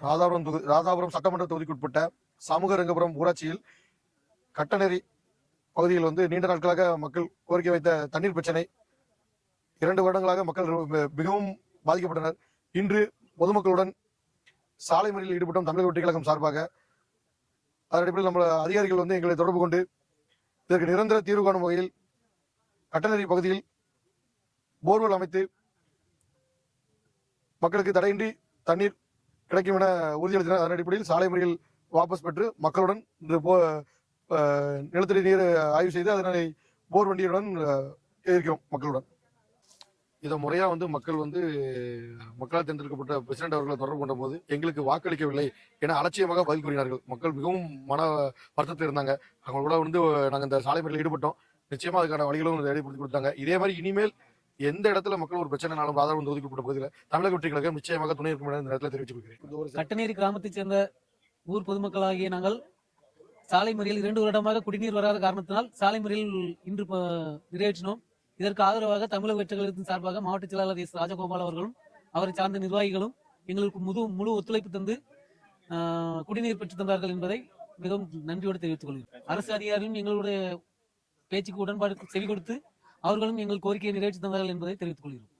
ராதாபுரம் தொகுதி ராதாபுரம் சட்டமன்ற தொகுதிக்குட்பட்ட சமூக ரங்கபுரம் ஊராட்சியில் கட்டநெறி பகுதியில் வந்து நீண்ட நாட்களாக மக்கள் கோரிக்கை வைத்த தண்ணீர் பிரச்சனை. இரண்டு வருடங்களாக மக்கள் மிகவும் பாதிக்கப்பட்டனர். இன்று பொதுமக்களுடன் சாலை மறியலில் ஈடுபட்டோம் தமிழக வெற்றி கழகம் சார்பாக. அதன் அடிப்படையில் நம்ம அதிகாரிகள் வந்து எங்களை தொடர்பு கொண்டு இதற்கு நிரந்தர தீர்வு காணும் வகையில் கட்டநெறி பகுதியில் போர்வெல் அமைத்து மக்களுக்கு தடையின்றி தண்ணீர் கிடைக்கும் என உறுதியளித்தனர் அதன் அடிப்படையில் சாலை முறையில் வாபஸ் பெற்று மக்களுடன் இன்று போ நிலத்தடி நீர் ஆய்வு செய்து அதனை போர் வண்டியுடன் இருக்கிறோம் மக்களுடன். இதை முறையாக வந்து மக்கள் வந்து மக்களால் தேர்ந்தெடுக்கப்பட்ட பிரசிடென்ட் அவர்களை தொடர்பு கொண்ட போது எங்களுக்கு வாக்களிக்கவில்லை என அலட்சியமாக பதில் கூறினார்கள். மக்கள் மிகவும் மன வருத்தத்தில் இருந்தாங்க. அவங்க கூட வந்து நாங்கள் இந்த சாலை முறையில் ஈடுபட்டோம். நிச்சயமாக அதுக்கான வழிகளும் ஏற்படுத்தி கொடுத்தாங்க. இதே மாதிரி இனிமேல் எந்த இடத்துல மக்கள் ஒரு பிரச்சனைனாலும் ராதாபுரம் தொகுதிக்குட்பட்ட பகுதியில் தமிழக வெற்றி கழகம் நிச்சயமாக துணை இருக்கும் இந்த இடத்துல தெரிவித்துக் கொள்கிறேன். கட்டநீர் ஒரு கிராமத்தைச் சேர்ந்த ஊர் பொதுமக்களாகிய நாங்கள் சாலை முறையில் இரண்டு வருடமாக குடிநீர் வராத காரணத்தினால் சாலை முறையில் இன்று நிறைவேற்றினோம். இதற்கு ஆதரவாக தமிழக வெற்றி கழகத்தின் சார்பாக மாவட்ட செயலாளர் எஸ் ராஜகோபால் அவர்களும் அவரை சார்ந்த நிர்வாகிகளும் எங்களுக்கு முழு முழு ஒத்துழைப்பு தந்து ஆஹ், குடிநீர் பெற்று தந்தார்கள் என்பதை மிகவும் நன்றியோடு தெரிவித்துக் கொள்கிறேன். அரசு அதிகாரிகளும் எங்களுடைய பேச்சுக்கு உடன்பாடு செவி கொடுத்து அவர்களும் எங்கள் கோரிக்கையை நிறைவேற்றி தந்தார்கள் என்பதை தெரிவித்துக் கொள்கிறோம்.